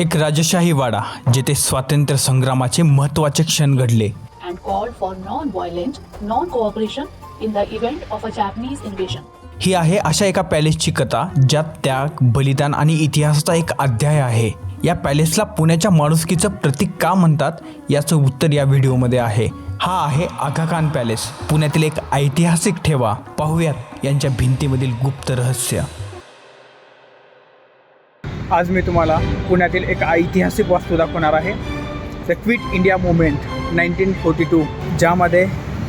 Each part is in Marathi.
एक राजशाही वाडा जेथे स्वातंत्र्य संग्रामाचे महत्त्वाचे क्षण घडले. And called for non-violent non-cooperation in the event of a Japanese invasion. ही आहे अशा एका पॅलेसची कथा ज्यात त्याग बलिदान आणि इतिहासाचा एक अध्याय आहे. या पॅलेसला पुण्याच्या माणुसकीचं प्रतीक का म्हणतात याचं उत्तर या व्हिडिओमध्ये आहे. हा आहे आगा खान पॅलेस. पुण्यातील एक ऐतिहासिक ठेवा. पाहूयात यांच्या भिंतीमधील गुप्त रहस्य. आज मी तुम्हाला पुण्यातील एक ऐतिहासिक वास्तू दाखवणार आहे. The quit India movement nineteen forty two ज्यामध्ये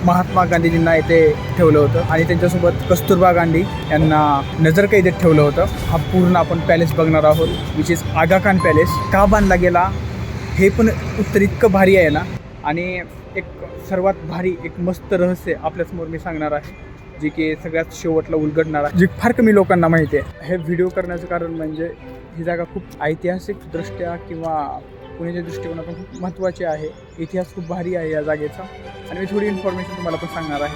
महात्मा गांधीजींना येथे ठेवलं होतं आणि त्यांच्यासोबत कस्तुरबा गांधी यांना नजरकैदेत ठेवलं होतं. हा पूर्ण आपण पॅलेस बघणार आहोत which is Aga Khan palace का बांधला गेला हे पण उत्तर इतकं भारी आहे ना. आणि एक सर्वात भारी एक मस्त रहस्य आपल्यासमोर मी सांगणार आहे जे की सगळ्यात शेवटला उलगडणार आहे. जे फार कमी लोकांना माहिती आहे. हे व्हिडिओ करण्याचं कारण म्हणजे ही जागा खूप ऐतिहासिकदृष्ट्या किंवा पुण्याच्या दृष्टिकोनातून खूप महत्त्वाची आहे. इतिहास खूप भारी आहे या जागेचा. आणि मी थोडी इन्फॉर्मेशन तुम्हाला पण सांगणार आहे.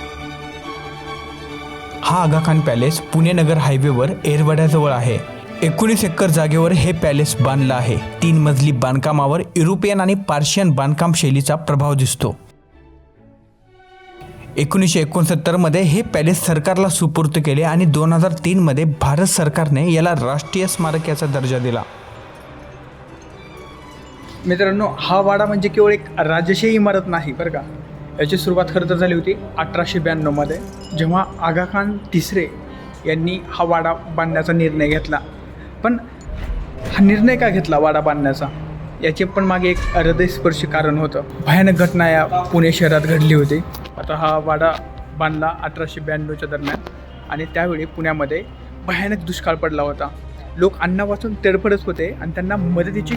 हा आगाखान पॅलेस पुणे नगर हायवेवर एरवड्याजवळ आहे. एकोणीस एकर जागेवर हे पॅलेस बांधलं आहे. तीन मजली बांधकामावर युरोपियन आणि पार्शियन बांधकाम शैलीचा प्रभाव दिसतो. एकोणीसशे एकोणसत्तरमध्ये हे पॅलेस सरकारला सुपूर्त केले आणि दोन हजार तीनमध्ये भारत सरकारने याला राष्ट्रीय स्मारक याचा दर्जा दिला. मित्रांनो हा वाडा म्हणजे केवळ एक राजशाही इमारत नाही बरं का? याची सुरुवात खरं तर झाली होती अठराशे ब्याण्णवमध्ये जेव्हा आगा खान तिसरे यांनी हा वाडा बांधण्याचा निर्णय घेतला. पण हा निर्णय का घेतला वाडा बांधण्याचा? याचे पण मागे एक हृदयस्पर्शी कारण होतं. भयानक घटना या पुणे शहरात घडली होती. आता हा वाडा बांधला अठराशे ब्याण्णवच्या दरम्यान. आणि त्यावेळी पुण्यामध्ये भयानक दुष्काळ पडला होता. लोक अन्नापासून तडफडत होते आणि त्यांना मदतीची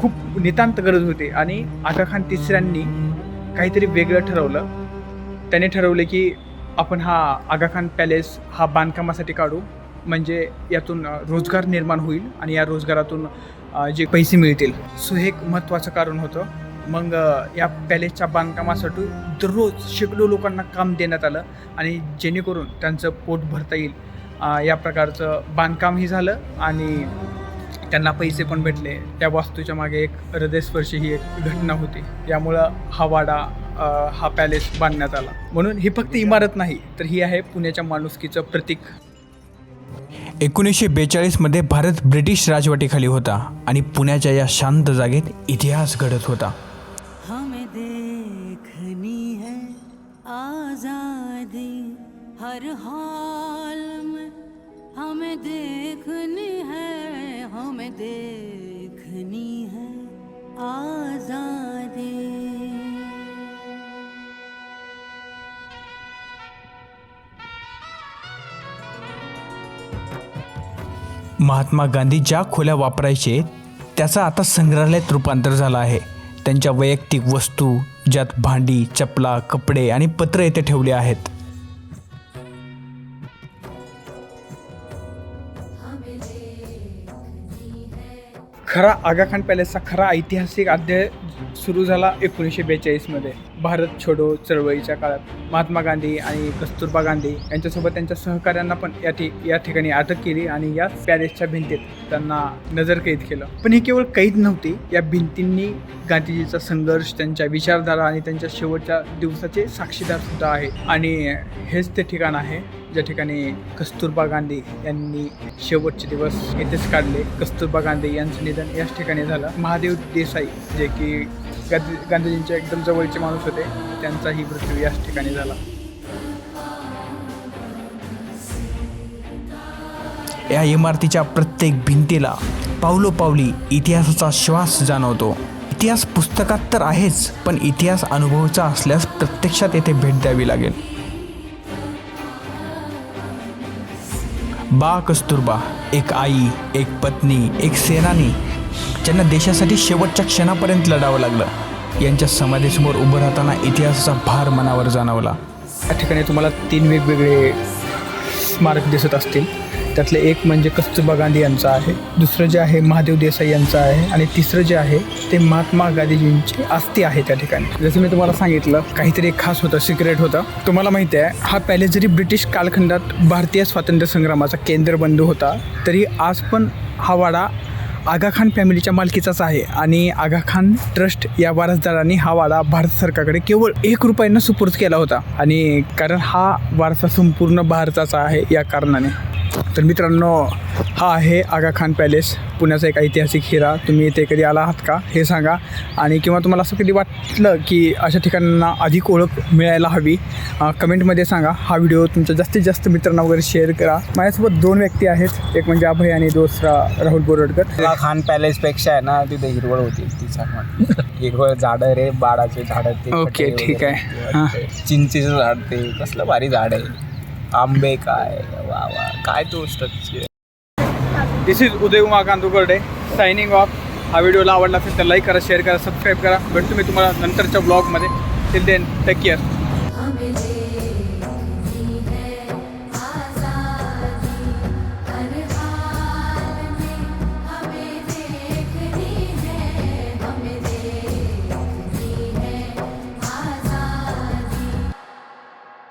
खूप नितांत गरज होती. आणि आगा खान तिसऱ्यांनी काहीतरी वेगळं ठरवलं. त्याने ठरवले की आपण हा आगा खान पॅलेस हा बांधकामासाठी काढू. म्हणजे यातून रोजगार निर्माण होईल आणि या रोजगारातून जे पैसे मिळतील. सो हे एक महत्त्वाचं कारण होतं. मग या पॅलेसच्या बांधकामासाठी दररोज शेकडो लोकांना काम देण्यात आलं आणि जेणेकरून त्यांचं पोट भरता येईल. या प्रकारचं बांधकामही झालं आणि त्यांना पैसे पण भेटले. त्या वास्तूच्या मागे एक हृदयस्पर्शी ही एक घटना होती. यामुळं हा वाडा हा पॅलेस बांधण्यात आला. म्हणून ही फक्त इमारत नाही तर ही आहे पुण्याच्या माणुसकीचं प्रतीक. एकोणीसशे बेचाळीसमध्ये भारत ब्रिटिश राजवटीखाली होता आणि पुण्याच्या या शांत जागेत इतिहास घडत होता. आजादी हर हाल में हमें देखनी है हमें देखनी है आजादी। महात्मा गांधी ज्या खोल्या वापरायचे त्याचं आता संग्रहालयात रूपांतर झालं आहे. त्यांच्या वैयक्तिक वस्तू ज्यात भांडी चपला कपडे आणि पत्र येथे ठेवले आहेत. खरा आगाखान पॅलेसचा खरा ऐतिहासिक अध्याय सुरू झाला एकोणीसशे बेचाळीसमध्ये. भारत छोडो चळवळीच्या काळात. महात्मा गांधी आणि कस्तुरबा गांधी यांच्यासोबत त्यांच्या सहकाऱ्यांना पण या ठि या ठिकाणी अटक केली आणि या पॅरिसच्या भिंतीत त्यांना नजरकैद केलं. पण ही केवळ कैद नव्हती या भिंतींनी गांधीजीचा संघर्ष त्यांच्या विचारधारा आणि त्यांच्या शेवटच्या दिवसाचे साक्षीदार सुद्धा आहे आणि हेच ते ठिकाण आहे ज्या ठिकाणी कस्तुरबा गांधी यांनी शेवटचे दिवस येथेच काढले. कस्तुरबा गांधी यांचं निधन याच ठिकाणी झालं. महादेव देसाई जे की गांधी गांधीजींचे एकदम जवळचे माणूस होते. त्यांचाही मृत्यू याच ठिकाणी झाला. या इमारतीच्या प्रत्येक भिंतीला पावलोपावली इतिहासाचा श्वास जाणवतो. इतिहास पुस्तकात तर आहेच पण इतिहास अनुभवचा असल्यास प्रत्यक्षात येथे भेट द्यावी लागेल. बा कस्तुरबा एक आई एक पत्नी एक सेनानी ज्यांना देशासाठी शेवटच्या क्षणापर्यंत लढावं लागलं. यांच्या समाधीसमोर उभं राहताना इतिहासाचा भार मनावर जाणवला. या ठिकाणी तुम्हाला तीन वेगवेगळे स्मारक दिसत असतील. त्यातले एक म्हणजे कस्तुरबा गांधी यांचं आहे. दुसरं जे आहे महादेव देसाई यांचं आहे. आणि तिसरं जे आहे ते महात्मा गांधीजींची आस्ती आहे त्या ठिकाणी. जसं मी तुम्हाला सांगितलं काहीतरी खास होतं सिक्रेट होतं. तुम्हाला माहिती आहे हा पॅलेस जरी ब्रिटिश कालखंडात भारतीय स्वातंत्र्य संग्रामाचा केंद्रबंधू होता तरी आज पण हा वाडा आगा खान फॅमिलीच्या मालकीचाच आहे आणि आगा खान ट्रस्ट या वारसदारांनी हा वाडा भारत सरकारकडे केवळ एक रुपयांना सुपूर्द केला होता. आणि कारण हा वारसा संपूर्ण भारताचा आहे या कारणाने. तर मित्रांनो हा आहे आगा खान पॅलेस पुण्याचा एक ऐतिहासिक हिरा. तुम्ही इथे कधी आला आहात का? हे सांगा. आणि किंवा तुम्हाला असं कधी वाटलं की अशा ठिकाणांना अधिक ओळख मिळायला हवी कमेंटमध्ये सांगा. हा व्हिडिओ तुमच्या जास्तीत जास्त मित्रांना वगैरे शेअर करा. माझ्यासोबत दोन व्यक्ती आहेत. एक म्हणजे अभय आणि दुसरा राहुल बोरडकर. खान पॅलेस पेक्षा आहे ना तिथे हिरवळ होती. हिरवळ झाडं रे बाळाचे झाड ते ओके, ठीक आहे. हां. चिंचेचं झाड ते. कसलं भारी झाड आहे. आंबे काय? वा वा. काय तो structure this is Uday Uma Kandukarde signing off हा व्हिडिओला आवडला असेल तर लाईक करा शेअर करा सबस्क्राईब करा. भेटतो मी तुम्हाला नंतरच्या ब्लॉगमध्ये टिल देन टेक केअर